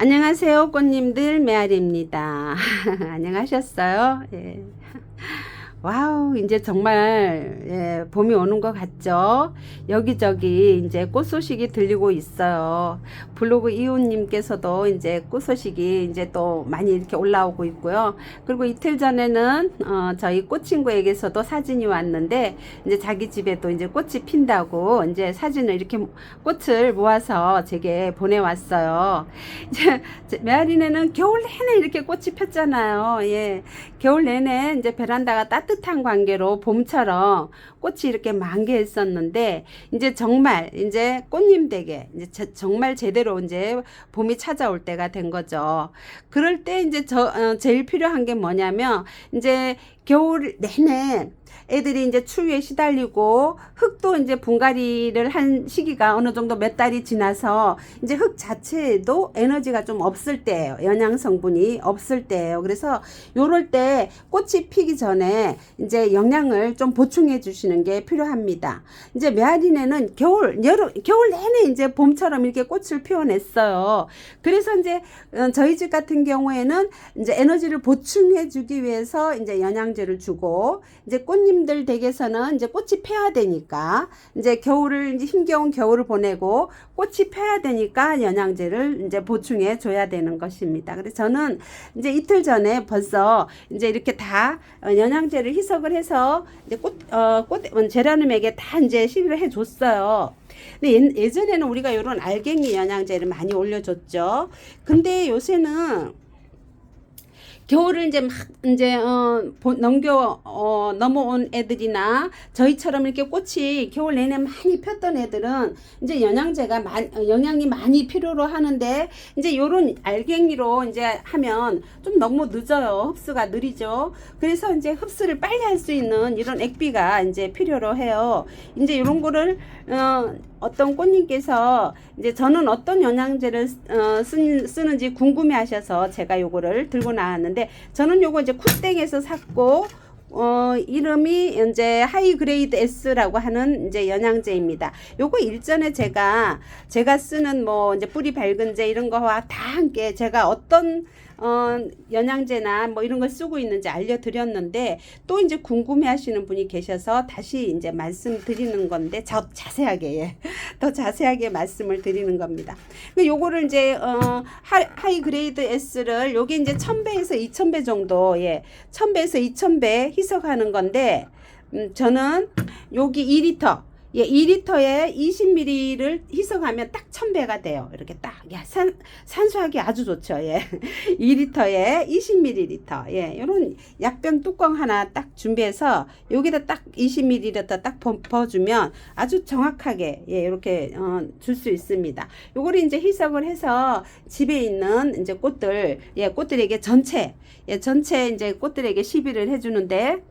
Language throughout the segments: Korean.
안녕하세요, 꽃님들 메아리입니다. 안녕하셨어요? 예. 와우, 이제 정말 예, 봄이 오는 것 같죠? 여기저기 이제 꽃 소식이 들리고 있어요. 블로그 이웃님께서도 이제 꽃 소식이 이제 또 많이 이렇게 올라오고 있고요. 그리고 이틀 전에는 어, 저희 꽃 친구에게서도 사진이 왔는데 이제 자기 집에도 이제 꽃이 핀다고 이제 사진을 이렇게 꽃을 모아서 제게 보내왔어요. 이제 메아리네는 겨울 내내 이렇게 꽃이 폈잖아요. 예. 겨울 내내 이제 베란다가 따뜻 한 관계로 봄처럼 꽃이 이렇게 만개했었는데 이제 정말 이제 꽃님 댁에 이제 제- 정말 제대로 이제 봄이 찾아올 때가 된 거죠. 그럴 때 이제 저 어, 제일 필요한 게 뭐냐면 이제 겨울 내내 애들이 이제 추위에 시달리고 흙도 이제 분갈이를 한 시기가 어느 정도 몇 달이 지나서 이제 흙 자체에도 에너지가 좀 없을 때예요. 영양 성분이 없을 때예요. 그래서 요럴 때 꽃이 피기 전에 이제 영양을 좀 보충해 주시는 게 필요합니다. 이제 메아리네는 겨울, 여름, 겨울 내내 이제 봄처럼 이렇게 꽃을 피워냈어요. 그래서 이제 어, 저희 집 같은 경우에는 이제 에너지를 보충해 주기 위해서 이제 영양제 를 주고 이제 꽃님들 댁에서는 이제 꽃이 펴야 되니까 이제 겨울을 이제 힘겨운 겨울을 보내고 꽃이 펴야 되니까 영양제를 이제 보충해 줘야 되는 것입니다. 그래서 저는 이제 이틀 전에 벌써 이제 이렇게 다 어, 영양제를 희석을 해서 이제 꽃, 어, 꽃, 제라늄에게 다 이제 시비를 해 줬어요. 근데 예- 예전에는 우리가 이런 알갱이 영양제를 많이 올려줬죠. 근데 요새는 겨울을 이제 막 이제 어 보- 넘겨 어 넘어온 애들이나 저희처럼 이렇게 꽃이 겨울 내내 많이 폈던 애들은 이제 영양제가 많이 영양이 많이 필요로 하는데 이제 요런 알갱이로 이제 하면 좀 너무 늦어요. 흡수가 느리죠. 그래서 이제 흡수를 빨리 할 수 있는 이런 액비가 이제 필요로 해요. 이제 이런 거를 어 어떤 꽃님께서 이제 저는 어떤 영양제를 어, 쓰, 쓰는지 궁금해 하셔서 제가 요거를 들고 나왔는데 저는 요거 이제 쿨땡에서 샀고 어, 이름이 이제 하이 그레이드 S라고 하는 이제 영양제입니다. 요거 일전에 제가 제가 쓰는 뭐 이제 뿌리 밝은제 이런 거와 다 함께 제가 어떤 어, 영양제나 뭐 이런 걸 쓰고 있는지 알려드렸는데 또 이제 궁금해 하시는 분이 계셔서 다시 이제 말씀드리는 건데 자, 자세하게 예. 더 자세하게 말씀을 드리는 겁니다. 그 요거를 이제 어 하, 하이 그레이드 S를 요게 이제 1000배에서 2000배 정도 예. 1000배에서 2000배 희석하는 건데 음, 저는 여기 2리터 예, 2리터에 20ml를 희석하면 딱 1000배가 돼요. 이렇게 딱. 야, 산, 산수하기 아주 좋죠. 예. 2리터에 20ml. 예, 요런 약병 뚜껑 하나 딱 준비해서 여기다 딱 20ml 딱 버- 부어주면 아주 정확하게 예, 이렇게 어, 줄 수 있습니다. 요거를 이제 희석을 해서 집에 있는 이제 꽃들, 예, 꽃들에게 전체, 예, 전체 이제 꽃들에게 시비를 해주는데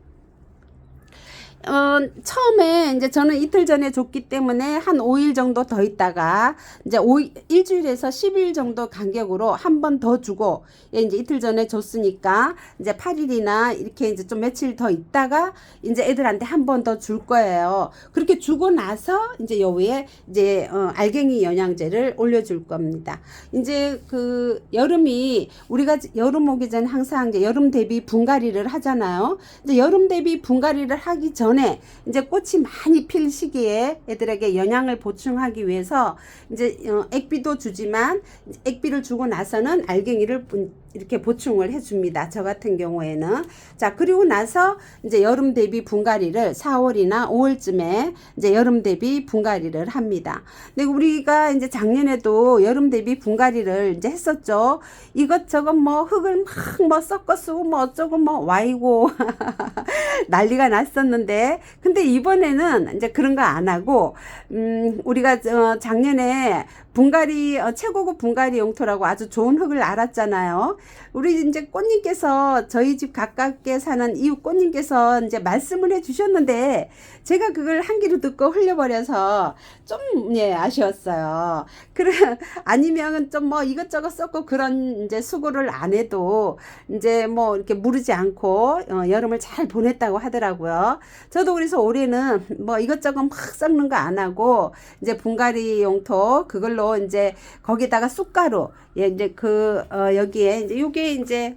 어, 처음에 이제 저는 이틀 전에 줬기 때문에 한 5일 정도 더 있다가 이제 5, 일주일에서 10일 정도 간격으로 한 번 더 주고 예, 이제 이틀 전에 줬으니까 이제 8일이나 이렇게 이제 좀 며칠 더 있다가 이제 애들한테 한 번 더 줄 거예요. 그렇게 주고 나서 이제 요 위에 이제 어, 알갱이 영양제를 올려줄 겁니다. 이제 그 여름이 우리가 여름 오기 전에 항상 이제 여름 대비 분갈이를 하잖아요. 이제 여름 대비 분갈이를 하기 전에 이제 꽃이 많이 필 시기에 애들에게 영양을 보충하기 위해서 이제 어, 액비도 주지만 액비를 주고 나서는 알갱이를 분- 이렇게 보충을 해줍니다. 저 같은 경우에는 자 그리고 나서 이제 여름 대비 분갈이를 4월이나 5월쯤에 이제 여름 대비 분갈이를 합니다. 근데 우리가 이제 작년에도 여름 대비 분갈이를 이제 했었죠. 이것저것 뭐 흙을 막 뭐 섞어 쓰고 뭐 어쩌고 뭐 와이고 난리가 났었는데 근데 이번에는 이제 그런 거 안 하고 음 우리가 어 작년에 분갈이 어, 최고급 분갈이 용토라고 아주 좋은 흙을 알았잖아요. 우리 이제 꽃님께서 저희 집 가깝게 사는 이웃 꽃님께서 이제 말씀을 해 주셨는데 제가 그걸 한 귀로 듣고 흘려버려서 좀예 아쉬웠어요. 그래 아니면은 좀뭐 이것저것 썼고 그런 이제 수고를 안 해도 이제 뭐 이렇게 무르지 않고 어, 여름을 잘 보냈다고 하더라고요. 저도 그래서 올해는 뭐 이것저것 막 섞는 거 안 하고 이제 분갈이 용토 그걸로 또 이제 거기다가 쑥가루 예 이제 그 어, 여기에 이제 요게 이제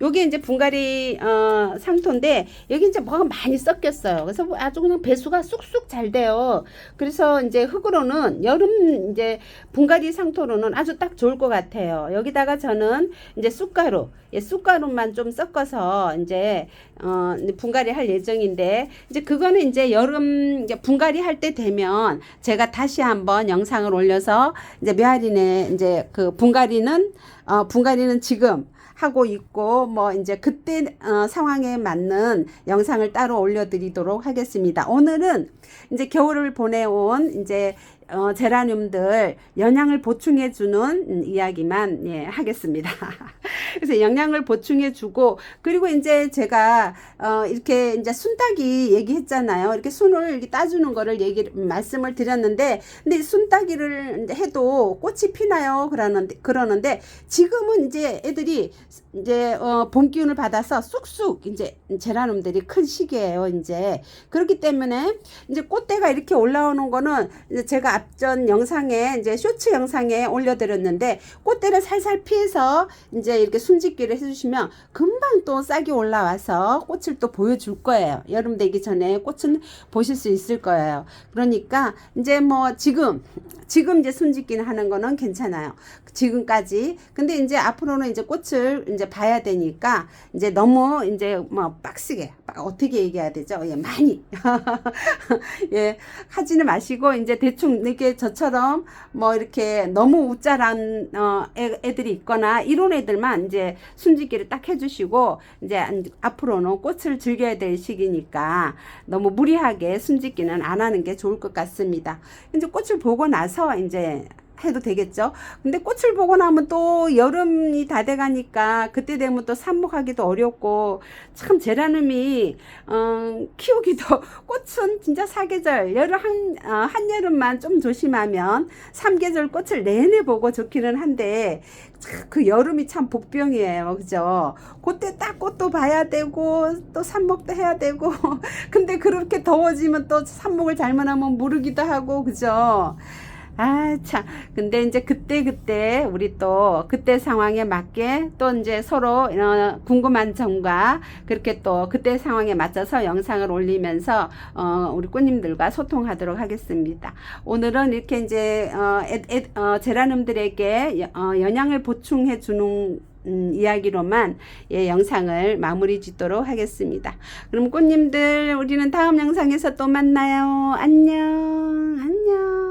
요게 이제 분갈이 어, 상토인데 여기 이제 뭐가 많이 섞였어요. 그래서 아주 그냥 배수가 쑥쑥 잘 돼요. 그래서 이제 흙으로는 여름 이제 분갈이 상토로는 아주 딱 좋을 것 같아요. 여기다가 저는 이제 쑥가루, 예, 쑥가루만 좀 섞어서 이제 어, 분갈이 할 예정인데 이제 그거는 이제 여름 이제 분갈이 할 때 되면 제가 다시 한번 영상을 올려서 이제 메아리네 이제 그 분갈이는 어, 분갈이는 지금 하고 있고 뭐 이제 그때 어, 상황에 맞는 영상을 따로 올려드리도록 하겠습니다. 오늘은 이제 겨울을 보내온 이제 어, 제라늄들 영양을 보충해 주는 이야기만 예, 하겠습니다. 그래서 영양을 보충해 주고 그리고 이제 제가 어, 이렇게 이제 순따기 얘기했잖아요. 이렇게 순을 이렇게 따주는 거를 얘기 말씀을 드렸는데 근데 순따기를 해도 꽃이 피나요? 그러는데 그러는데 지금은 이제 애들이 이제 어, 봄 기운을 받아서 쑥쑥 이제 제라늄들이 큰 시기예요. 이제 그렇기 때문에 이제 꽃대가 이렇게 올라오는 거는 제가 앞전 영상에 이제 쇼츠 영상에 올려드렸는데 꽃대를 살살 피해서 이제 이렇게 순짓기를 해주시면 금방 또 싹이 올라와서 꽃을 또 보여줄 거예요. 여름 되기 전에 꽃은 보실 수 있을 거예요. 그러니까 이제 뭐 지금 지금 이제 순짓기는 하는 거는 괜찮아요. 지금까지. 근데 이제 앞으로는 이제 꽃을 이제 봐야 되니까 이제 너무 이제 뭐 빡시게 빡- 어떻게 얘기해야 되죠? 예, 많이 예 하지는 마시고 이제 대충 이렇게 저처럼 뭐 이렇게 너무 우짜란 어, 애, 애들이 있거나 이런 애들만 이제 순짓기를 딱 해주시고 이제 안- 앞으로는 꽃을 즐겨야 될 시기니까 너무 무리하게 순짓기는 안 하는 게 좋을 것 같습니다. 이제 꽃을 보고 나서 이제 해도 되겠죠. 근데 꽃을 보고 나면 또 여름이 다 돼가니까 그때 되면 또 삽목하기도 어렵고 참 제라늄이 어, 키우기도 꽃은 진짜 사계절 여름 한 어, 한여름만 좀 조심하면 삼계절 꽃을 내내 보고 좋기는 한데 참그 여름이 참 복병이에요. 그죠? 그때 딱 꽃도 봐야 되고 또 삽목도 해야 되고 근데 그렇게 더워지면 또 삽목을 잘못하면 무르기도 하고 그죠? 아, 참. 근데 이제 그때 그때 우리 또 그때 상황에 맞게 또 이제 서로 어, 궁금한 점과 그렇게 또 그때 상황에 맞춰서 영상을 올리면서 어, 우리 꽃님들과 소통하도록 하겠습니다. 오늘은 이렇게 이제 어, 애, 애, 어, 제라늄들에게 여- 어, 영양을 보충해 주는 음, 이야기로만 예, 영상을 마무리 짓도록 하겠습니다. 그럼 꽃님들 우리는 다음 영상에서 또 만나요. 안녕. 안녕.